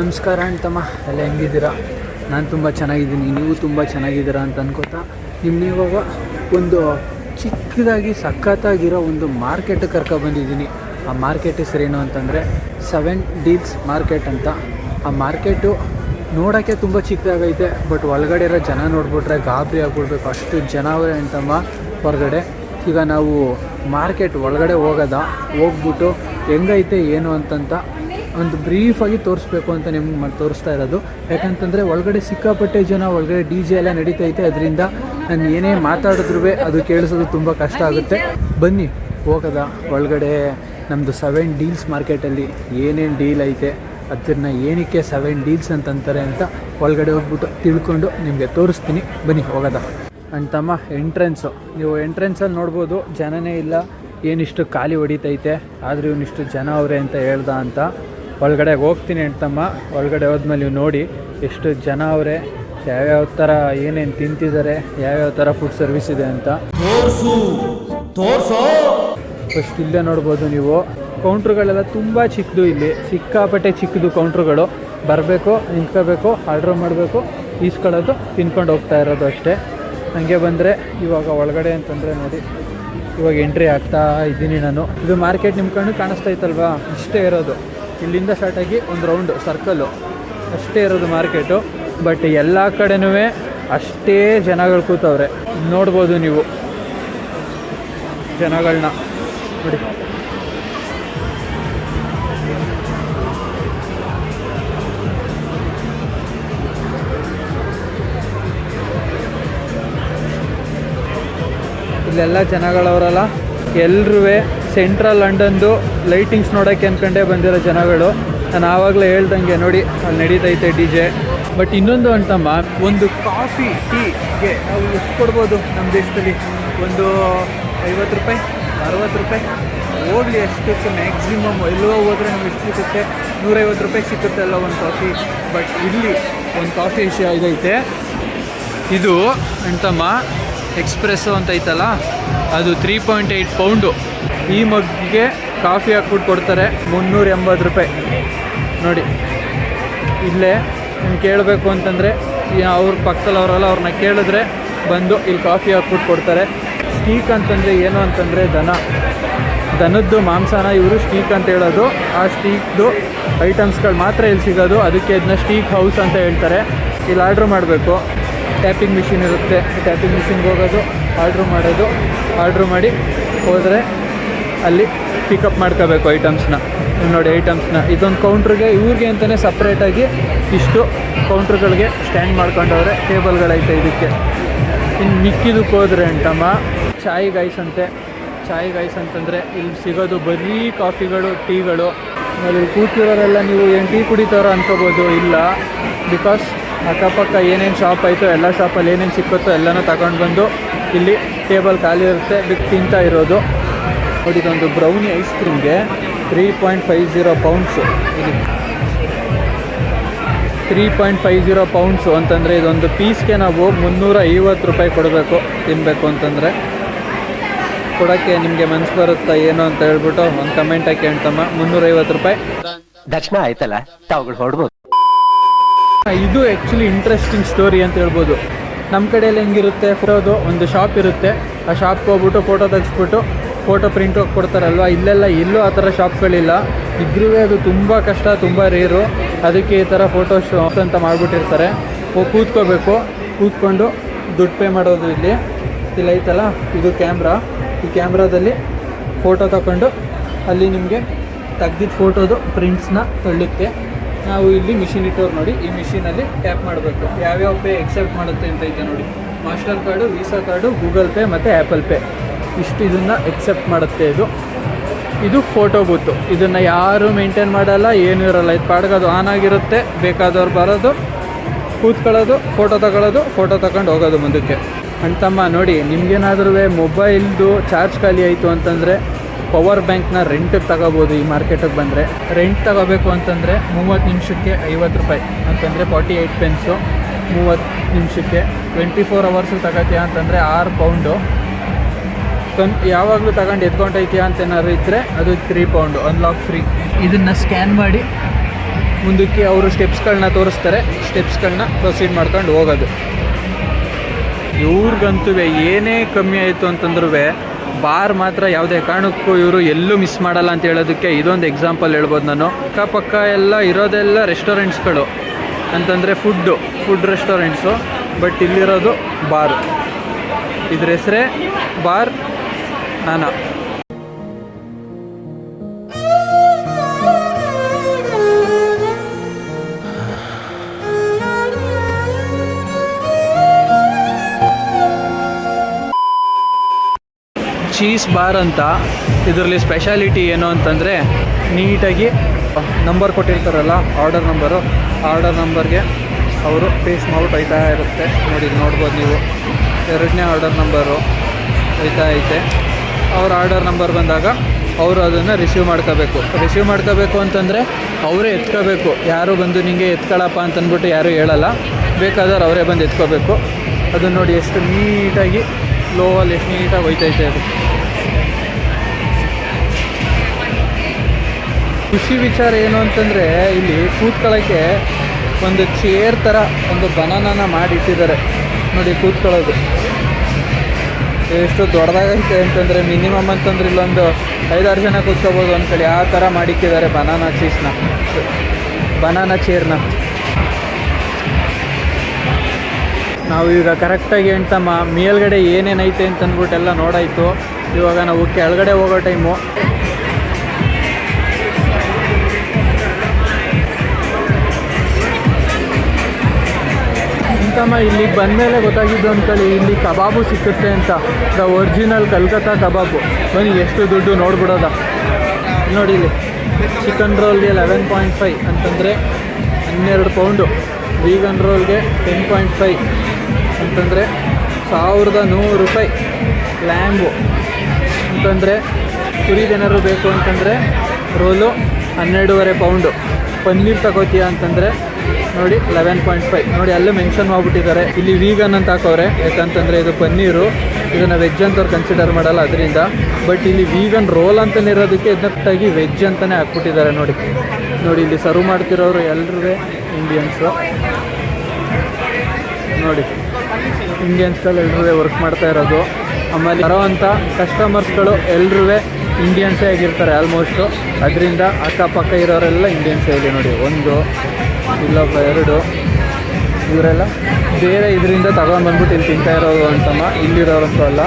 ನಮಸ್ಕಾರ ಅಂತಮ್ಮ. ಎಲ್ಲ ಹೆಂಗಿದ್ದೀರಾ? ನಾನು ತುಂಬ ಚೆನ್ನಾಗಿದ್ದೀನಿ. ನೀವು ತುಂಬ ಚೆನ್ನಾಗಿದ್ದೀರಾ ಅಂತ ಅನ್ಕೋತಾ ನಿಮ್ಮ ಇವಾಗ ಒಂದು ಚಿಕ್ಕದಾಗಿ ಸಖತ್ತಾಗಿರೋ ಒಂದು ಮಾರ್ಕೆಟ್ ಬಂದಿದ್ದೀನಿ. ಆ ಮಾರ್ಕೆಟ್ ಹೆಸರೇನು ಅಂತಂದರೆ ಸೆವೆನ್ ಡೀಲ್ಸ್ ಮಾರ್ಕೆಟ್ ಅಂತ. ಆ ಮಾರ್ಕೆಟು ನೋಡೋಕ್ಕೆ ತುಂಬ ಚಿಕ್ಕದಾಗೈತೆ, ಬಟ್ ಒಳಗಡೆ ಇರೋ ಜನ ನೋಡ್ಬಿಟ್ರೆ ಗಾಬರಿ ಆಗ್ಬಿಡ್ಬೇಕು. ಅಷ್ಟು ಜನ ಅವರೇ ಅಂತಮ್ಮ ಹೊರಗಡೆ. ಈಗ ನಾವು ಮಾರ್ಕೆಟ್ ಒಳಗಡೆ ಹೋಗೋದ? ಹೋಗ್ಬಿಟ್ಟು ಹೆಂಗೈತೆ, ಏನು ಅಂತಂತ ಒಂದು ಬ್ರೀಫಾಗಿ ತೋರಿಸ್ಬೇಕು ಅಂತ ನಿಮ್ಗೆ ತೋರಿಸ್ತಾ ಇರೋದು. ಯಾಕಂತಂದರೆ ಒಳಗಡೆ ಸಿಕ್ಕಾಪಟ್ಟೆ ಜನ, ಒಳಗಡೆ ಡಿ ಜೆ ಎಲ್ಲ ನಡೀತೈತೆ, ಅದರಿಂದ ನಾನು ಏನೇ ಮಾತಾಡಿದ್ರೂ ಅದು ಕೇಳಿಸೋದು ತುಂಬ ಕಷ್ಟ ಆಗುತ್ತೆ. ಬನ್ನಿ, ಹೋಗದ. ಒಳಗಡೆ ನಮ್ಮದು ಸೆವೆನ್ ಡೀಲ್ಸ್ ಮಾರ್ಕೆಟಲ್ಲಿ ಏನೇನು ಡೀಲ್ ಐತೆ ಅದನ್ನ ಏನಕ್ಕೆ ಸೆವೆನ್ ಡೀಲ್ಸ್ ಅಂತಂತಾರೆ ಅಂತ ಒಳಗಡೆ ಹೋಗ್ಬಿಟ್ಟು ತಿಳ್ಕೊಂಡು ನಿಮಗೆ ತೋರಿಸ್ತೀನಿ. ಬನ್ನಿ, ಹೋಗದ. ಹೋಗೋದ ತಮ್ಮ ಎಂಟ್ರೆನ್ಸು ನೀವು ಎಂಟ್ರೆನ್ಸಲ್ಲಿ ನೋಡ್ಬೋದು, ಜನನೇ ಇಲ್ಲ, ಏನಿಷ್ಟು ಖಾಲಿ ಹೊಡಿತೈತೆ, ಆದರೂ ಇವನಿಷ್ಟು ಜನ ಅವರೇ ಅಂತ ಹೇಳ್ದ ಅಂತ. ಒಳಗಡೆ ಹೋಗ್ತೀನಿ ಅಂತಮ್ಮ ಒಳಗಡೆ ಹೋದ್ಮೇಲೆ ನೀವು ನೋಡಿ ಎಷ್ಟು ಜನ ಅವರೇ ಯಾವ್ಯಾವ ಥರ ಏನೇನು ತಿಂತಿದ್ದಾರೆ ಯಾವ್ಯಾವ ಥರ ಫುಡ್ ಸರ್ವಿಸ್ ಇದೆ ಅಂತ. ತೋರಿಸು ತೋರ್ಸೋ. ಫಸ್ಟ್ ಇಲ್ಲೇ ನೋಡ್ಬೋದು ನೀವು. ಕೌಂಟ್ರುಗಳೆಲ್ಲ ತುಂಬ ಚಿಕ್ಕದು ಇಲ್ಲಿ. ಸಿಕ್ಕಾಪಟ್ಟೆ ಚಿಕ್ಕದು ಕೌಂಟ್ರುಗಳು ಬರಬೇಕು ನಿಂತ್ಕೋಬೇಕು ಆರ್ಡ್ರ್ ಮಾಡಬೇಕು ಈಸ್ಕೊಳ್ಳೋದು ತಿನ್ಕೊಂಡು ಹೋಗ್ತಾ ಇರೋದು ಅಷ್ಟೇ. ಹಂಗೆ ಬಂದರೆ ಇವಾಗ ಒಳಗಡೆ ಅಂತಂದರೆ ನೋಡಿ ಇವಾಗ ಎಂಟ್ರಿ ಆಗ್ತಾ ಇದ್ದೀನಿ ನಾನು. ಇದು ಮಾರ್ಕೆಟ್ ನಿಮ್ಕೊಂಡು ಕಣ್ಣು ಕಾಣಿಸ್ತಾ ಇತ್ತಲ್ವಾ? ಇಷ್ಟೇ ಇರೋದು. ಇಲ್ಲಿಂದ ಸ್ಟಾರ್ಟಾಗಿ ಒಂದು ರೌಂಡು ಸರ್ಕಲ್ಲು ಅಷ್ಟೇ ಇರೋದು ಮಾರ್ಕೆಟು ಬಟ್ ಎಲ್ಲ ಕಡೆನೂ ಅಷ್ಟೇ ಜನಗಳು ಕೂತವ್ರೆ. ನೋಡ್ಬೋದು ನೀವು. ಜನಗಳನ್ನ ನೋಡಿ. ಇಲ್ಲೆಲ್ಲ ಜನಗಳವರಲ್ಲ. ಎಲ್ರೂ ಸೆಂಟ್ರಲ್ ಲಂಡನ್ದು ಲೈಟಿಂಗ್ಸ್ ನೋಡೋಕ್ಕೆ ಅಂದ್ಕೊಂಡೇ ಬಂದಿರೋ ಜನಗಳು. ನಾನು ಆವಾಗಲೇ ಹೇಳ್ದಂಗೆ ನೋಡಿ, ಅಲ್ಲಿ ನಡೀತೈತೆ ಡಿ ಜೆ. ಬಟ್ ಇನ್ನೊಂದು ಅಂತಮ್ಮ, ಒಂದು ಕಾಫಿ, ಟೀಗೆ ನಾವು ಎಷ್ಟು ಕೊಡ್ಬೋದು ನಮ್ಮ ದೇಶದಲ್ಲಿ? ಒಂದು ಐವತ್ತು ರೂಪಾಯಿ, ಅರವತ್ತು ರೂಪಾಯಿ? ಹೋಗ್ಲಿ ಎಷ್ಟು ಮ್ಯಾಕ್ಸಿಮಮ್ ಎಲ್ಲೋ ಹೋದ್ರೆ ನಮ್ಗೆ ಎಷ್ಟು ಸಿಗುತ್ತೆ? ನೂರೈವತ್ತು ರೂಪಾಯಿ ಸಿಗುತ್ತೆ ಅಲ್ಲ ಒಂದು ಕಾಫಿ. ಬಟ್ ಇಲ್ಲಿ ಒಂದು ಕಾಫಿ ವಿಷಯ ಇದೈತೆ. ಇದು ಅಂತಮ್ಮ ಎಕ್ಸ್ಪ್ರೆಸ್ಸು ಅಂತ ಐತಲ್ಲ ಅದು ತ್ರೀ ಪಾಯಿಂಟ್ ಏಯ್ಟ್ ಪೌಂಡು ಈ ಮಗ್ಗಿಗೆ ಕಾಫಿ ಹಾಕ್ಬಿಟ್ಟು ಕೊಡ್ತಾರೆ. ಮುನ್ನೂರ ಎಂಬತ್ತು ರೂಪಾಯಿ. ನೋಡಿ. ಇಲ್ಲೇ ನೀವು ಕೇಳಬೇಕು ಅಂತಂದರೆ ಅವ್ರ ಪಕ್ಕದಲ್ಲವರಲ್ಲ ಅವ್ರನ್ನ ಕೇಳಿದ್ರೆ ಬಂದು ಇಲ್ಲಿ ಕಾಫಿ ಹಾಕ್ಬಿಟ್ಟು ಕೊಡ್ತಾರೆ. ಸ್ಟೀಕ್ ಅಂತಂದರೆ ಏನು ಅಂತಂದರೆ ದನ. ದನದ್ದು ಮಾಂಸನ ಇವರು ಸ್ಟೀಕ್ ಅಂತ ಹೇಳೋದು. ಆ ಸ್ಟೀಕ್ದು ಐಟಮ್ಸ್ಗಳು ಮಾತ್ರ ಇಲ್ಲಿ ಸಿಗೋದು. ಅದಕ್ಕೆ ಇದನ್ನ ಸ್ಟೀಕ್ ಹೌಸ್ ಅಂತ ಹೇಳ್ತಾರೆ. ಇಲ್ಲಿ ಆರ್ಡ್ರ್ ಮಾಡಬೇಕು. ಟ್ಯಾಪಿಂಗ್ ಮಿಷಿನ್ ಇರುತ್ತೆ. ಟ್ಯಾಪಿಂಗ್ ಮಿಷಿನ್ಗೆ ಹೋಗೋದು, ಆರ್ಡ್ರ್ ಮಾಡೋದು. ಆರ್ಡ್ರ್ ಮಾಡಿ ಹೋದರೆ ಅಲ್ಲಿ ಪಿಕಪ್ ಮಾಡ್ಕೋಬೇಕು ಐಟಮ್ಸ್ನ ನೋಡಿ ಐಟಮ್ಸ್ನ ಇದೊಂದು ಕೌಂಟ್ರಿಗೆ ಇವ್ರಿಗೆ ಅಂತಲೇ ಸಪ್ರೇಟಾಗಿ ಇಷ್ಟು ಕೌಂಟ್ರ್ಗಳಿಗೆ ಸ್ಟ್ಯಾಂಡ್ ಮಾಡ್ಕೊಂಡವ್ರೆ ಟೇಬಲ್ಗಳೈತೆ ಇದಕ್ಕೆ. ಇನ್ನು ಮಿಕ್ಕಿದಕ್ಕೆ ಹೋದ್ರೆ ಅಂಟಮ್ಮ ಚಾಯ್ ಗೈಸ್ ಅಂತೆ. ಚಾಯ್ ಗೈಸ್ ಅಂತಂದರೆ ಇಲ್ಲಿ ಸಿಗೋದು ಬರೀ ಕಾಫಿಗಳು ಟೀಗಳು ಆಮೇಲೆ ಕೂತಿರೋರೆಲ್ಲ ನೀವು ಏನು ಟೀ ಕುಡಿತಾರೋ ಅನ್ಕೋಬೋದು. ಇಲ್ಲ. ಬಿಕಾಸ್ ಅಕ್ಕಪಕ್ಕ ಏನೇನು ಶಾಪ್ ಆಯಿತೋ ಎಲ್ಲ ಶಾಪಲ್ಲಿ ಏನೇನು ಸಿಕ್ಕುತ್ತೋ ಎಲ್ಲನೂ ತಗೊಂಡು ಬಂದು ಇಲ್ಲಿ ಟೇಬಲ್ ಖಾಲಿ ಇರುತ್ತೆ ಬಿಟ್ಟು ತಿಂತಾ ಇರೋದು. ನೋಡಿ ಇದೊಂದು brownie ice ಕ್ರೀಮ್ಗೆ three point five zero pounds ಇದು three point five zero pounds ಅಂತಂದರೆ ಇದೊಂದು ಪೀಸ್ಗೆ ನಾವು ಮುನ್ನೂರ ಐವತ್ತು ರೂಪಾಯಿ ಕೊಡಬೇಕು ತಿನ್ನಬೇಕು ಅಂತಂದರೆ. ಕೊಡೋಕ್ಕೆ ನಿಮಗೆ ಮನಸ್ಸು ಬರುತ್ತಾ ಏನು ಅಂತ ಹೇಳ್ಬಿಟ್ಟು ಒಂದು ಕಮೆಂಟ್ ಹಾಕಿ ಹೇಳ್ತಮ್ಮ. ಮುನ್ನೂರೈವತ್ತು ರೂಪಾಯಿ. ದಕ್ಷಿಣ ಆಯ್ತಲ್ಲ? ತಾವುಗಳು ಹೊಡ್ಬೋದು. ಇದು ಆ್ಯಕ್ಚುಲಿ ಇಂಟ್ರೆಸ್ಟಿಂಗ್ ಸ್ಟೋರಿ ಅಂತ ಹೇಳ್ಬೋದು. ನಮ್ಮ ಕಡೆಯಲ್ಲಿ ಹೆಂಗಿರುತ್ತೆ? ಫೋಟೋದು ಒಂದು ಶಾಪ್ ಇರುತ್ತೆ. ಆ ಶಾಪ್ಗೆ ಹೋಗ್ಬಿಟ್ಟು ಫೋಟೋ ತೆಗೆಸ್ಬಿಟ್ಟು ಫೋಟೋ ಪ್ರಿಂಟ್ ಕೊಡ್ತಾರಲ್ವ? ಇಲ್ಲೆಲ್ಲ ಎಲ್ಲೂ ಆ ಥರ ಶಾಪ್ಗಳಿಲ್ಲ ಇದ್ರೂ ಅದು ತುಂಬ ಕಷ್ಟ, ತುಂಬ ರೇರು ಅದಕ್ಕೆ ಈ ಥರ ಫೋಟೋ ಶಾಪ್ ಅಂತ ಮಾಡಿಬಿಟ್ಟಿರ್ತಾರೆ. ಕೂತ್ಕೋಬೇಕು. ಕೂತ್ಕೊಂಡು ದುಡ್ಡು ಪೇ ಮಾಡೋದು ಇಲ್ಲಿ. ಇಲ್ಲಿ ಐತಲ್ಲ? ಇದು ಕ್ಯಾಮ್ರಾ ಈ ಕ್ಯಾಮ್ರಾದಲ್ಲಿ ಫೋಟೋ ತಗೊಂಡು ಅಲ್ಲಿ ನಿಮಗೆ ತೆಗ್ದಿದ್ದ ಫೋಟೋದು ಪ್ರಿಂಟ್ಸ್ನ ತಳ್ಳುತ್ತೆ ನಾವು ಇಲ್ಲಿ ಮಿಷಿನ್ ಇಟ್ಟವ್ರು ನೋಡಿ. ಈ ಮಿಷಿನಲ್ಲಿ ಟ್ಯಾಪ್ ಮಾಡಬೇಕು. ಯಾವ್ಯಾವ ಪೇ ಎಕ್ಸೆಪ್ಟ್ ಮಾಡುತ್ತೆ ಅಂತ ಇದೆ ನೋಡಿ. Mastercard Visa card Google Pay ಮತ್ತು ಆ್ಯಪಲ್ ಪೇ ಇಷ್ಟು ಇದನ್ನು ಎಕ್ಸೆಪ್ಟ್ ಮಾಡುತ್ತೆ ಇದು. ಇದು ಫೋಟೋ ಬೂತು ಇದನ್ನು ಯಾರು ಮೇಂಟೈನ್ ಮಾಡಲ್ಲ, ಏನೂ ಇರಲ್ಲ. ಇದು ಪಾಡ್ಗೋದು ಆನ್ ಆಗಿರುತ್ತೆ, ಬೇಕಾದವ್ರು ಬರೋದು, ಕೂತ್ಕೊಳ್ಳೋದು ಫೋಟೋ ತಗೊಳ್ಳೋದು ಫೋಟೋ ತಗೊಂಡು ಹೋಗೋದು ಮುಂದಕ್ಕೆ. ಅಂತಮ್ಮ ನೋಡಿ, ನಿಮಗೇನಾದ್ರೂ ಮೊಬೈಲ್ದು ಚಾರ್ಜ್ ಖಾಲಿ ಆಯಿತು ಅಂತಂದರೆ ಪವರ್ ಬ್ಯಾಂಕ್ನ ರೆಂಟಿಗೆ ತಗೋಬೋದು ಈ ಮಾರ್ಕೆಟಿಗೆ ಬಂದರೆ. ರೆಂಟ್ ತಗೋಬೇಕು ಅಂತಂದರೆ ಮೂವತ್ತು ನಿಮಿಷಕ್ಕೆ ಐವತ್ತು ರೂಪಾಯಿ ಅಂತಂದರೆ ಫಾರ್ಟಿ ಏಯ್ಟ್ ಪೆನ್ಸು ಮೂವತ್ತು ನಿಮಿಷಕ್ಕೆ ಟ್ವೆಂಟಿ ಫೋರ್ ಅವರ್ಸು ತಗೋತೀಯ ಅಂತಂದರೆ ಆರು ಪೌಂಡು ಕನ್ ಯಾವಾಗಲೂ ತಗೊಂಡು ಎತ್ಕೊಂಡೈತಿ ಅಂತ ಏನಾದ್ರು ಇದ್ದರೆ ಅದು ತ್ರೀ ಪೌಂಡು ಅನ್ಲಾಕ್ ಫ್ರೀ ಇದನ್ನು ಸ್ಕ್ಯಾನ್ ಮಾಡಿ ಮುಂದಕ್ಕೆ ಅವರು ಸ್ಟೆಪ್ಸ್ಗಳನ್ನ ತೋರಿಸ್ತಾರೆ. ಸ್ಟೆಪ್ಸ್ಗಳನ್ನ ಪ್ರೊಸೀಡ್ ಮಾಡ್ಕೊಂಡು ಹೋಗೋದು. ಇವ್ರಿಗಂತೂ ಏನೇ ಕಮ್ಮಿ ಆಯಿತು ಅಂತಂದ್ರೂ ಬಾರ್ ಮಾತ್ರ ಯಾವುದೇ ಕಾರಣಕ್ಕೂ ಇವರು ಎಲ್ಲೂ ಮಿಸ್ ಮಾಡಲ್ಲ ಅಂತ ಹೇಳೋದಕ್ಕೆ ಇದೊಂದು ಎಕ್ಸಾಂಪಲ್ ಹೇಳ್ಬೋದು ನಾನು. ಅಕ್ಕಪಕ್ಕ ಎಲ್ಲ ಇರೋದೆಲ್ಲ ರೆಸ್ಟೋರೆಂಟ್ಸ್ಗಳು ಅಂತಂದರೆ ಫುಡ್ಡು ಫುಡ್ ರೆಸ್ಟೋರೆಂಟ್ಸು ಬಟ್ ಇಲ್ಲಿರೋದು ಬಾರ್. ಇದ್ರ ಹೆಸರೇ ಬಾರ್ ನಾನಾ. ಚೀಸ್ ಬಾರ್ ಅಂತ ಇದರಲ್ಲಿ ಸ್ಪೆಷಾಲಿಟಿ ಏನು ಅಂತಂದರೆ ನೀಟಾಗಿ ನಂಬರ್ ಕೊಟ್ಟಿರ್ತಾರಲ್ಲ ಆರ್ಡರ್ ನಂಬರು ಆರ್ಡರ್ ನಂಬರ್ಗೆ ಅವರು ಪೇಸ್ ಮಾಡ್ಬಿಟ್ಟು ಐತಾ ಇರುತ್ತೆ. ನೋಡಿ, ನೋಡ್ಬೋದು ನೀವು. ಎರಡನೇ ಆರ್ಡರ್ ನಂಬರು ಐತಾ ಐತೆ. ಅವ್ರ ಆರ್ಡರ್ ನಂಬರ್ ಬಂದಾಗ ಅವರು ಅದನ್ನು ರಿಸೀವ್ ಮಾಡ್ಕೋಬೇಕು. ರಿಸೀವ್ ಮಾಡ್ಕೋಬೇಕು ಅಂತಂದರೆ ಅವರೇ ಎತ್ಕೋಬೇಕು. ಯಾರು ಬಂದು ನಿಮಗೆ ಎತ್ಕೊಳ್ಳಪ್ಪ ಅಂತಂದ್ಬಿಟ್ಟು ಯಾರೂ ಹೇಳಲ್ಲ. ಬೇಕಾದವ್ರು ಅವರೇ ಬಂದು ಎತ್ಕೋಬೇಕು. ಅದನ್ನು ನೋಡಿ ಎಷ್ಟು ನೀಟಾಗಿ ಸ್ಲೋವಲ್ಲಿ ಎಷ್ಟು ನೀಟಾಗಿ ಹೋಯ್ತೈತೆ ಅದು. ಖುಷಿ ವಿಚಾರ ಏನು ಅಂತಂದರೆ ಇಲ್ಲಿ ಕೂತ್ಕೊಳ್ಳೋಕ್ಕೆ ಒಂದು ಚೇರ್ ಥರ ಒಂದು ಬನಾನನ ಮಾಡಿಟ್ಟಿದ್ದಾರೆ. ನೋಡಿ ಕೂತ್ಕೊಳ್ಳೋದು. ಎಷ್ಟು ದೊಡ್ಡದಾಗೈತೆ ಅಂತಂದರೆ ಮಿನಿಮಮ್ ಅಂತಂದ್ರೆ ಇಲ್ಲೊಂದು ಐದಾರು ಜನ ಕೂತ್ಕೋಬೋದು ಅಂತೇಳಿ ಆ ಥರ ಮಾಡಿಕ್ಕಿದ್ದಾರೆ ಬನಾನಾ ಚೀಸ್ನ ಬನಾನಾ ಚೇರ್ನ ನಾವು ಈಗ ಕರೆಕ್ಟಾಗಿ ಎಂಟಮ್ಮ ಮೇಲ್ಗಡೆ ಏನೇನೈತೆ ಅಂತ ಅಂದ್ಬಿಟ್ಟೆಲ್ಲ ನೋಡಾಯಿತು. ಇವಾಗ ನಾವು ಕೆಳಗಡೆ ಹೋಗೋ ಟೈಮು ಅಂತಮ್ಮ ಇಲ್ಲಿಗೆ ಬಂದಮೇಲೆ ಗೊತ್ತಾಗಿದ್ದು ಅಂತೇಳಿ ಇಲ್ಲಿ ಕಬಾಬು ಸಿಕ್ಕುತ್ತೆ ಅಂತ. ದ ಒರಿಜಿನಲ್ ಕಲ್ಕತ್ತಾ ಕಬಾಬು. ಬನ್ನಿ, ಎಷ್ಟು ದುಡ್ಡು ನೋಡ್ಬಿಡೋದ. ನೋಡಿ ಇಲ್ಲಿ ಚಿಕನ್ ರೋಲ್ಗೆ ಲೆವೆನ್ ಪಾಯಿಂಟ್ ಫೈವ್ ಅಂತಂದರೆ ಹನ್ನೆರಡು ಪೌಂಡು ವೀಗನ್ ರೋಲ್ಗೆ ಟೆನ್ ಪಾಯಿಂಟ್ ಫೈ ಅಂತಂದರೆ ಸಾವಿರದ ನೂರು ರೂಪಾಯಿ. ಲ್ಯಾಂಬು ಅಂತಂದರೆ ಕುರಿದೇನಾದ್ರು ಬೇಕು ಅಂತಂದರೆ ರೋಲು ಹನ್ನೆರಡೂವರೆ ಪೌಂಡು ಪನ್ನೀರ್ ತಗೋತೀಯ ಅಂತಂದರೆ ನೋಡಿ ಲೆವೆನ್ ಪಾಯಿಂಟ್ ಫೈವ್ ನೋಡಿ, ಅಲ್ಲೇ ಮೆನ್ಷನ್ ಮಾಡ್ಬಿಟ್ಟಿದ್ದಾರೆ. ಇಲ್ಲಿ ವೀಗನ್ ಅಂತ ಹಾಕೋರೆ. ಯಾಕಂತಂದರೆ ಇದು ಪನ್ನೀರು. ಇದನ್ನು ವೆಜ್ ಅಂತ ಅವ್ರು ಕನ್ಸಿಡರ್ ಮಾಡಲ್ಲ ಅದರಿಂದ. ಬಟ್ ಇಲ್ಲಿ ವೀಗನ್ ರೋಲ್ ಅಂತಲೇ ಇರೋದಕ್ಕೆ ಇದಕ್ಕಾಗಿ ವೆಜ್ ಅಂತಲೇ ಹಾಕ್ಬಿಟ್ಟಿದ್ದಾರೆ ನೋಡಿ. ನೋಡಿ, ಇಲ್ಲಿ ಸರ್ವ್ ಮಾಡ್ತಿರೋರು ಎಲ್ಲರೂ ಇಂಡಿಯನ್ಸು ನೋಡಿ ಇಂಡಿಯನ್ಸ್ಗಳು ಎಲ್ಲರೂ ವರ್ಕ್ ಮಾಡ್ತಾ ಇರೋದು. ಆಮೇಲೆ ಬರೋವಂಥ ಕಸ್ಟಮರ್ಸ್ಗಳು ಎಲ್ಲರೂ ಇಂಡಿಯನ್ಸೇ ಆಗಿರ್ತಾರೆ ಆಲ್ಮೋಸ್ಟು ಅದರಿಂದ ಅಕ್ಕಪಕ್ಕ ಇರೋರೆಲ್ಲ ಇಂಡಿಯನ್ಸೇ ಇದೆ ನೋಡಿ. ಒಂದು ಇಲ್ಲೊಬ್ಬ ಎರಡು. ಇವರೆಲ್ಲ ಬೇರೆ ಇದರಿಂದ ತಗೊಂಡ್ಬಂದ್ಬಿಟ್ಟು ಇಲ್ಲಿ ತಿಂತಾ ಇರೋದು ಅಂತಮ್ಮ. ಇಲ್ಲಿರೋರಂತೂ ಅಲ್ಲ.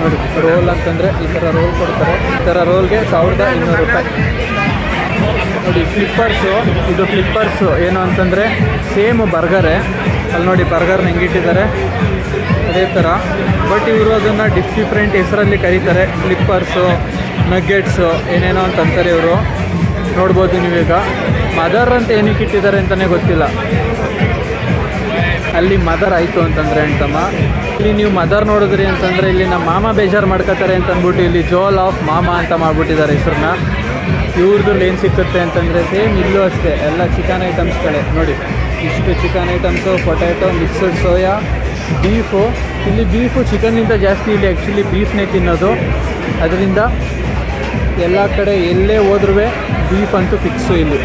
ನೋಡಿ ರೋಲ್ ಅಂತಂದರೆ ಈ ಥರ ರೋಲ್ ಕೊಡ್ತಾರೆ. ಈ ಥರ ರೋಲ್ಗೆ ಸಾವಿರದ ಇನ್ನೂರು ರೂಪಾಯಿ. ನೋಡಿ ಫ್ಲಿಪ್ಪರ್ಸು ಇದು ಫ್ಲಿಪ್ಪರ್ಸು ಏನು ಅಂತಂದರೆ ಸೇಮ್ ಬರ್ಗರೇ ಅಲ್ಲಿ ನೋಡಿ ಬರ್ಗರ್ನ ಹೆಂಗಿಟ್ಟಿದ್ದಾರೆ. ಅದೇ ಥರ ಬಟ್ ಇವರು ಅದನ್ನು ಡಿಫ್ ಡಿಫ್ರೆಂಟ್ ಹೆಸರಲ್ಲಿ ಕರೀತಾರೆ. ಫ್ಲಿಪ್ಪರ್ಸು ನಗ್ಗೆಟ್ಸು ಏನೇನೋ ಅಂತಂತಾರೆ ಇವರು. ನೋಡ್ಬೋದು ನೀವೀಗ. ಮದರ್ ಅಂತ ಏನಕ್ಕೆ ಇಟ್ಟಿದ್ದಾರೆ ಅಂತಲೇ ಗೊತ್ತಿಲ್ಲ. ಅಲ್ಲಿ ಮದರ್ ಆಯಿತು ಅಂತಂದರೆ ಅಂತಮ್ಮ. ಇಲ್ಲಿ ನೀವು ಮದರ್ ನೋಡಿದ್ರಿ ಅಂತಂದರೆ ಇಲ್ಲಿ ನಮ್ಮ ಮಾಮ ಬೇಜಾರು ಮಾಡ್ಕೋತಾರೆ ಅಂತ ಅಂದ್ಬಿಟ್ಟು ಇಲ್ಲಿ ಜೋಲ್ ಆಫ್ ಮಾಮ ಅಂತ ಮಾಡಿಬಿಟ್ಟಿದ್ದಾರೆ ಹೆಸ್ರನ್ನ. ಇವ್ರದ್ದು ಏನು ಸಿಕ್ಕುತ್ತೆ ಅಂತಂದರೆ ಸೇಮ್ ಇಲ್ಲೂ ಅಷ್ಟೇ. ಎಲ್ಲ ಚಿಕನ್ ಐಟಮ್ಸ್ಗಳೇ ನೋಡಿ, ಇಷ್ಟು chicken items potato mixed soya beef ಇಲ್ಲಿ ಬೀಫು ಚಿಕನ್ನಿಂದ ಜಾಸ್ತಿ ಇಲ್ಲಿ ಆ್ಯಕ್ಚುಲಿ ಬೀಫ್ನೇ ತಿನ್ನೋದು. ಅದರಿಂದ ಎಲ್ಲ ಕಡೆ ಎಲ್ಲೇ ಹೋದ್ರೂ ಬೀಫ್ ಅಂತೂ ಫಿಕ್ಸು ಇಲ್ಲಿ.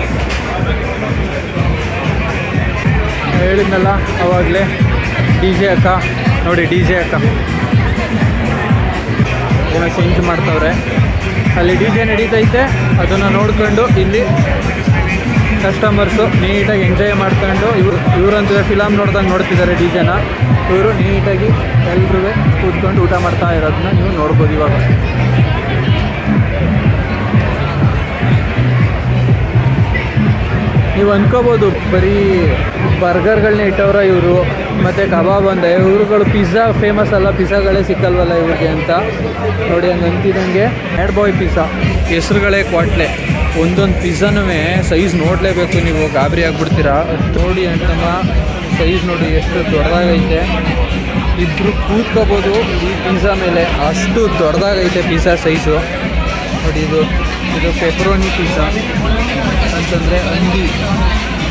ಹೇಳಿದ್ನಲ್ಲ, ಅವಾಗಲೇ ಡಿ ಜೆ ಅಕ್ಕ, ನೋಡಿ ಡಿ ಜೆ ಅಕ್ಕ. ಏನೋ ಚೇಂಜ್ ಮಾಡ್ತವ್ರೆ. ಅಲ್ಲಿ ಡಿ ಜೆ ನಡೀತೈತೆ, ಅದನ್ನು ನೋಡ್ಕೊಂಡು ಇಲ್ಲಿ ಕಸ್ಟಮರ್ಸು ನೀಟಾಗಿ ಎಂಜಾಯ್ ಮಾಡ್ಕೊಂಡು ಇವರು, ಇವರಂತೂ ಫಿಲಮ್ ನೋಡ್ದಂಗೆ ನೋಡ್ತಿದ್ದಾರೆ ಡಿ ಜೆನ. ಇವರು ನೀಟಾಗಿ ಎಲ್ಲರೂ ಕೂತ್ಕೊಂಡು ಊಟ ಮಾಡ್ತಾ ಇರೋದನ್ನ ನೀವು ನೋಡ್ಬೋದು ಇವಾಗ. ನೀವು ಅನ್ಕೋಬೋದು, ಬರೀ ಬರ್ಗರ್ಗಳನ್ನ ಇಟ್ಟವ್ರ ಇವರು, ಮತ್ತು ಕಬಾಬ್ ಅಂದೆ, ಇವ್ರುಗಳು ಪಿಜ್ಜಾ ಫೇಮಸ್ ಅಲ್ಲ, ಪಿಜ್ಜಾಗಳೇ ಸಿಕ್ಕಲ್ವಲ್ಲ ಇವ್ರಿಗೆ ಅಂತ. ನೋಡಿ, ಹಂಗೆ ಅಂತಿದಂಗೆ. Had bye pizza ಹೆಸ್ರುಗಳೇ ಕ್ವಾಟ್ಲೆ. ಒಂದೊಂದು ಪಿಜ್ಜಾನೂ ಸೈಜ್ ನೋಡಲೇಬೇಕು ನೀವು, ಗಾಬರಿ ಆಗಿಬಿಡ್ತೀರಾ? ನೋಡಿ ಅಂತಮ್ಮ ಸೈಜ್ ನೋಡಿ, ಎಷ್ಟು ದೊಡ್ಡದಾಗೈತೆ. ಇಬ್ಬರು ಕೂತ್ಕೋಬೋದು ಈ ಪಿಜ್ಜಾ ಮೇಲೆ. ಅಷ್ಟು ದೊಡ್ಡದಾಗೈತೆ ಪಿಜ್ಜಾ ಸೈಜು ನೋಡಿ ಇದು ಇದು ಪೆಪ್ರೋನಿ ಪಿಜ್ಜಾ ಅಂತಂದರೆ ಹಂದಿ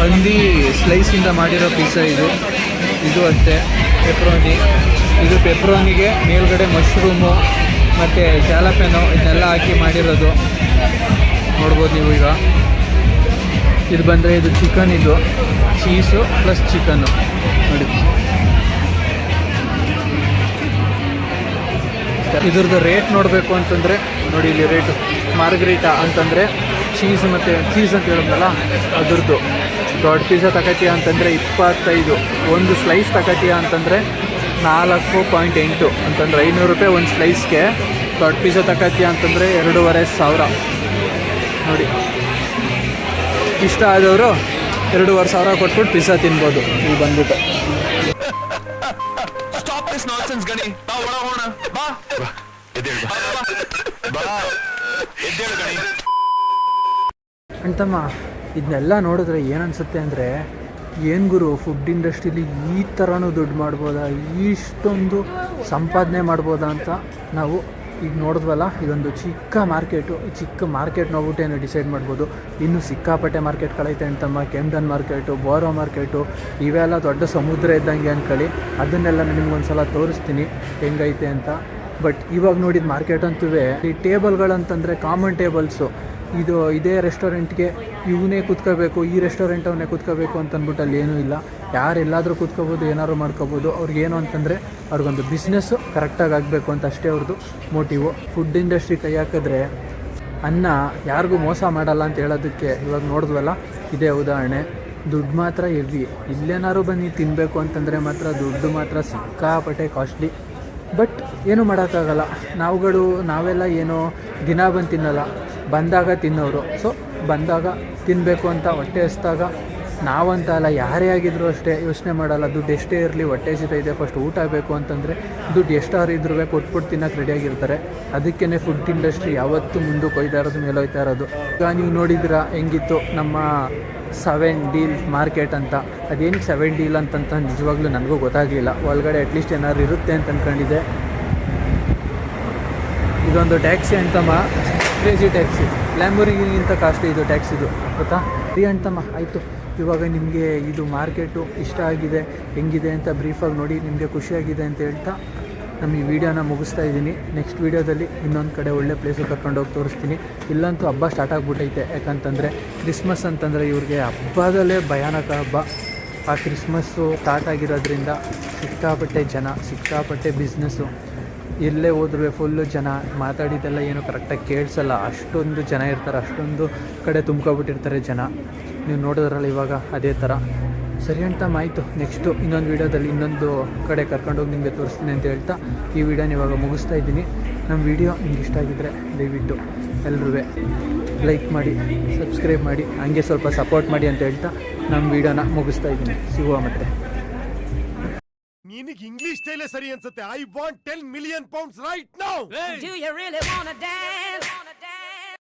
ಹಂದಿ ಸ್ಲೈಸಿಂದ ಮಾಡಿರೋ ಪಿಜ್ಜಾ ಇದು. ಇದು ಅಷ್ಟೇ ಪೆಪ್ರೋನಿ ಇದು ಪೆಪ್ರೋನಿಗೆ ಮೇಲ್ಗಡೆ ಮಶ್ರೂಮು ಮತ್ತು ಜಾಲಪೆನೋ ಇದನ್ನೆಲ್ಲ ಹಾಕಿ ಮಾಡಿರೋದು. ನೋಡ್ಬೋದು ನೀವು ಈಗ. ಇದು ಬಂದರೆ ಇದು ಚಿಕನ್ ಇದು. ಚೀಸು ಪ್ಲಸ್ ಚಿಕನ್ನು ನೋಡಿ. ಇದ್ರದ್ದು ರೇಟ್ ನೋಡಬೇಕು ಅಂತಂದರೆ, ನೋಡಿ ಇಲ್ಲಿ ರೇಟು ಮಾರ್ಗ್ರೀಟಾ ಅಂತಂದರೆ ಚೀಸ್ ಮತ್ತು ಚೀಸ್ ಅಂತ ಹೇಳಿದ್ನಲ್ಲ ಅದ್ರದ್ದು. ದೊಡ್ಡ ಪೀಸ ತಗತೀಯ ಅಂತಂದರೆ ಇಪ್ಪತ್ತೈದು. ಒಂದು ಸ್ಲೈಸ್ ತಗತೀಯ ಅಂತಂದರೆ ನಾಲ್ಕು ಪಾಯಿಂಟ್ ಎಂಟು. ಅಂತಂದರೆ ಐನೂರು ರೂಪಾಯಿ ಒಂದು ಸ್ಲೈಸ್ಗೆ ದೊಡ್ಡ ಪೀಸ ತಗತೀಯ ಅಂತಂದರೆ ಎರಡೂವರೆ ಸಾವಿರ. ನೋಡಿ. ಇಷ್ಟ ಆದವರು ಎರಡೂವರೆ ಸಾವಿರ ಕೊಟ್ಬಿಟ್ಟು ಪಿಜ್ಜಾ ತಿನ್ಬೋದು. ಇಲ್ಲಿ ಬಂದ್ಬಿಟ್ಟು. ಬಾ ಅಂತಮ್ಮ ಇದನ್ನೆಲ್ಲ ನೋಡಿದ್ರೆ ಏನನ್ಸುತ್ತೆ ಅಂದರೆ, ಏನು ಗುರು ಫುಡ್ ಇಂಡಸ್ಟ್ರೀಲಿ ಈ ಥರನೂ ದುಡ್ಡು ಮಾಡ್ಬೋದಾ? ಇಷ್ಟೊಂದು ಸಂಪಾದನೆ ಮಾಡ್ಬೋದಾ ಅಂತ ನಾವು ಈಗ ನೋಡಿದ್ವಲ್ಲ, ಇದೊಂದು ಚಿಕ್ಕ ಮಾರ್ಕೆಟು ಚಿಕ್ಕ ಮಾರ್ಕೆಟ್ ನೋಡ್ಬಿಟ್ಟೇನು ಡಿಸೈಡ್ ಮಾಡ್ಬೋದು. ಇನ್ನು ಸಿಕ್ಕಾಪಟ್ಟೆ ಮಾರ್ಕೆಟ್ಗಳೈತೆ ಅಂತಮ್ಮ ಕೆಮ್ಡನ್ ಮಾರ್ಕೆಟು ಬೋರೋ ಮಾರ್ಕೆಟು ಇವೆಲ್ಲ ದೊಡ್ಡ ಸಮುದ್ರ ಇದ್ದಂಗೆ ಅಂದ್ಕೊಳ್ಳಿ ಅದನ್ನೆಲ್ಲ ನಿಮ್ಗೆ ಸಲ ತೋರಿಸ್ತೀನಿ, ಹೆಂಗೈತೆ ಅಂತ. ಬಟ್ ಇವಾಗ ನೋಡಿದ ಮಾರ್ಕೆಟ್ ಅಂತೂ ಈ ಟೇಬಲ್ಗಳಂತಂದರೆ ಕಾಮನ್ ಟೇಬಲ್ಸು ಇದು ಇದೇ ರೆಸ್ಟೋರೆಂಟ್ಗೆ ಇವನೇ ಕೂತ್ಕೋಬೇಕು, ಈ ರೆಸ್ಟೋರೆಂಟ್ ಅವನೇ ಕೂತ್ಕೋಬೇಕು ಅಂತ ಅಂದ್ಬಿಟ್ಟು ಅಲ್ಲಿ ಏನೂ ಇಲ್ಲ. ಯಾರು ಎಲ್ಲಾದರೂ ಕೂತ್ಕೋಬೋದು, ಏನಾದ್ರು ಮಾಡ್ಕೋಬೋದು ಅವ್ರಿಗೇನು ಅಂತಂದರೆ ಅವ್ರಿಗೊಂದು ಬಿಸ್ನೆಸ್ಸು ಕರೆಕ್ಟಾಗಿ ಆಗಬೇಕು ಅಂತ ಅಷ್ಟೇ ಅವ್ರದ್ದು ಮೋಟಿವು ಫುಡ್ ಇಂಡಸ್ಟ್ರಿ ಕೈ ಹಾಕಿದ್ರೆ ಅನ್ನ ಯಾರಿಗೂ ಮೋಸ ಮಾಡಲ್ಲ ಅಂತ ಹೇಳೋದಕ್ಕೆ ಇವಾಗ ನೋಡಿದ್ವಲ್ಲ? ಇದೇ ಉದಾಹರಣೆ. ದುಡ್ಡು ಮಾತ್ರ ಇರಲಿ ಇಲ್ಲೇನಾದ್ರು ಬನ್ನಿ ತಿನ್ನಬೇಕು ಅಂತಂದರೆ ಮಾತ್ರ ದುಡ್ಡು ಮಾತ್ರ ಸಿಕ್ಕಾಪಟ್ಟೆ ಕಾಸ್ಟ್ಲಿ ಬಟ್ ಏನು ಮಾಡೋಕ್ಕಾಗಲ್ಲ. ನಾವುಗಳು, ನಾವೆಲ್ಲ ಏನೋ ದಿನ ಬಂದು ತಿನ್ನಲ್ಲ. ಬಂದಾಗ ತಿನ್ನೋರು. ಸೊ ಬಂದಾಗ ತಿನ್ನಬೇಕು ಅಂತ ಹೊಟ್ಟೆ ಹಸ್ದಾಗ ನಾವಂತ ಅಲ್ಲ, ಯಾರೇ ಆಗಿದ್ರು ಅಷ್ಟೇ ಯೋಚನೆ ಮಾಡಲ್ಲ. ದುಡ್ಡು ಎಷ್ಟೇ ಇರಲಿ ಹೊಟ್ಟೆ ಇದೆ. ಫಸ್ಟ್ ಊಟ ಬೇಕು ಅಂತಂದರೆ ದುಡ್ಡು ಎಷ್ಟಾರು ಇದ್ರೂ ಕೊಟ್ಬಿಟ್ಟು ತಿನ್ನೋಕೆ ರೆಡಿಯಾಗಿರ್ತಾರೆ ಅದಕ್ಕೇ ಫುಡ್ ಇಂಡಸ್ಟ್ರಿ ಯಾವತ್ತೂ ಮುಂದೆ ಕೊಯ್ತಾ ಇರೋದು, ಮೇಲೆ ಹೋಯ್ತಾ ಇರೋದು. ಈಗ ನೀವು ನೋಡಿದ್ರ ಹೆಂಗಿತ್ತು ನಮ್ಮ ಸೆವೆನ್ ಡೀಲ್ ಮಾರ್ಕೆಟ್ ಅಂತ. ಅದೇನು ಸೆವೆನ್ ಡೀಲ್ ಅಂತಂತ ನಿಜವಾಗ್ಲೂ ನನಗೂ ಗೊತ್ತಾಗಲಿಲ್ಲ. ಒಳಗಡೆ ಅಟ್ಲೀಸ್ಟ್ ಏನಾದ್ರು ಇರುತ್ತೆ ಅಂತ ಅಂದ್ಕೊಂಡಿದ್ದೆ ಇದೊಂದು ಟ್ಯಾಕ್ಸಿ ಅಂತಮ್ಮ. ಕ್ರೇಜಿ ಟ್ಯಾಕ್ಸಿ ಲ್ಯಾಂಬೋರಿಗಿಂತ ಕಾಸ್ಟ್ಲಿ ಇದು ಟ್ಯಾಕ್ಸಿದು ಗೊತ್ತಾ? ಫ್ರೀ ಅಂತಮ್ಮ, ಆಯಿತು. ಇವಾಗ ನಿಮಗೆ ಇದು ಮಾರ್ಕೆಟು ಇಷ್ಟ ಆಗಿದೆ, ಹೆಂಗಿದೆ ಅಂತ ಬ್ರೀಫಾಗಿ ನೋಡಿ, ನಿಮಗೆ ಖುಷಿಯಾಗಿದೆ ಅಂತ ಹೇಳ್ತಾ ನಮ್ಮ ಈ ವಿಡಿಯೋನ ಮುಗಿಸ್ತಾ ಇದ್ದೀನಿ. ನೆಕ್ಸ್ಟ್ ವೀಡಿಯೋದಲ್ಲಿ ಇನ್ನೊಂದು ಕಡೆ ಒಳ್ಳೆ ಪ್ಲೇಸಿಗೆ ಕರ್ಕೊಂಡೋಗಿ ತೋರಿಸ್ತೀನಿ. ಇಲ್ಲಂತೂ ಹಬ್ಬ ಸ್ಟಾರ್ಟ್ ಆಗಿಬಿಟ್ಟೈತೆ ಯಾಕಂತಂದರೆ ಕ್ರಿಸ್ಮಸ್ ಅಂತಂದರೆ ಇವ್ರಿಗೆ ಹಬ್ಬದಲ್ಲೇ ಭಯಾನಕ ಹಬ್ಬ. ಆ ಕ್ರಿಸ್ಮಸ್ಸು ಸ್ಟಾರ್ಟ್ ಆಗಿರೋದ್ರಿಂದ ಸಿಕ್ಕಾಪಟ್ಟೆ ಜನ, ಸಿಕ್ಕಾಪಟ್ಟೆ ಬಿಸ್ನೆಸ್ಸು ಎಲ್ಲೇ ಹೋದ್ರೆ ಫುಲ್ಲು ಜನ ಮಾತಾಡಿದ್ದೆಲ್ಲ ಏನು ಕರೆಕ್ಟಾಗಿ ಕೇಳಿಸಲ್ಲ. ಅಷ್ಟೊಂದು ಜನ ಇರ್ತಾರೆ, ಅಷ್ಟೊಂದು ಕಡೆ ತುಂಬ್ಕೊಬಿಟ್ಟಿರ್ತಾರೆ ಜನ. ನೀವು ನೋಡಿದ್ರಲ್ಲ ಇವಾಗ ಅದೇ ಥರ ಸರಿ ಅಂತ ಮಾಯಿತು. ನೆಕ್ಸ್ಟು ಇನ್ನೊಂದು ವೀಡಿಯೋದಲ್ಲಿ ಇನ್ನೊಂದು ಕಡೆ ಕರ್ಕೊಂಡೋಗಿ ನಿಮಗೆ ತೋರಿಸ್ತೀನಿ ಅಂತ ಹೇಳ್ತಾ ಈ ವಿಡಿಯೋನ ಇವಾಗ ಮುಗಿಸ್ತಾ ಇದ್ದೀನಿ. ನಮ್ಮ ವಿಡಿಯೋ ನಿಮ್ಗೆ ಇಷ್ಟ ಆಗಿದ್ದರೆ ದಯವಿಟ್ಟು ಎಲ್ಲರೂ ಲೈಕ್ ಮಾಡಿ ಸಬ್ಸ್ಕ್ರೈಬ್ ಮಾಡಿ, ಹಂಗೆ ಸ್ವಲ್ಪ ಸಪೋರ್ಟ್ ಮಾಡಿ ಅಂತ ಹೇಳ್ತಾ ನಮ್ಮ ವಿಡಿಯೋನ ಮುಗಿಸ್ತಾ ಇದ್ದೀನಿ. ಸಿಗುವ ಮತ್ತೆ. ನಿನಗೆ ಇಂಗ್ಲಿಷ್ ಸ್ಟೈಲೇ ಸರಿ ಅನ್ಸುತ್ತೆ I want ten million pounds right now Do you really wanna dance?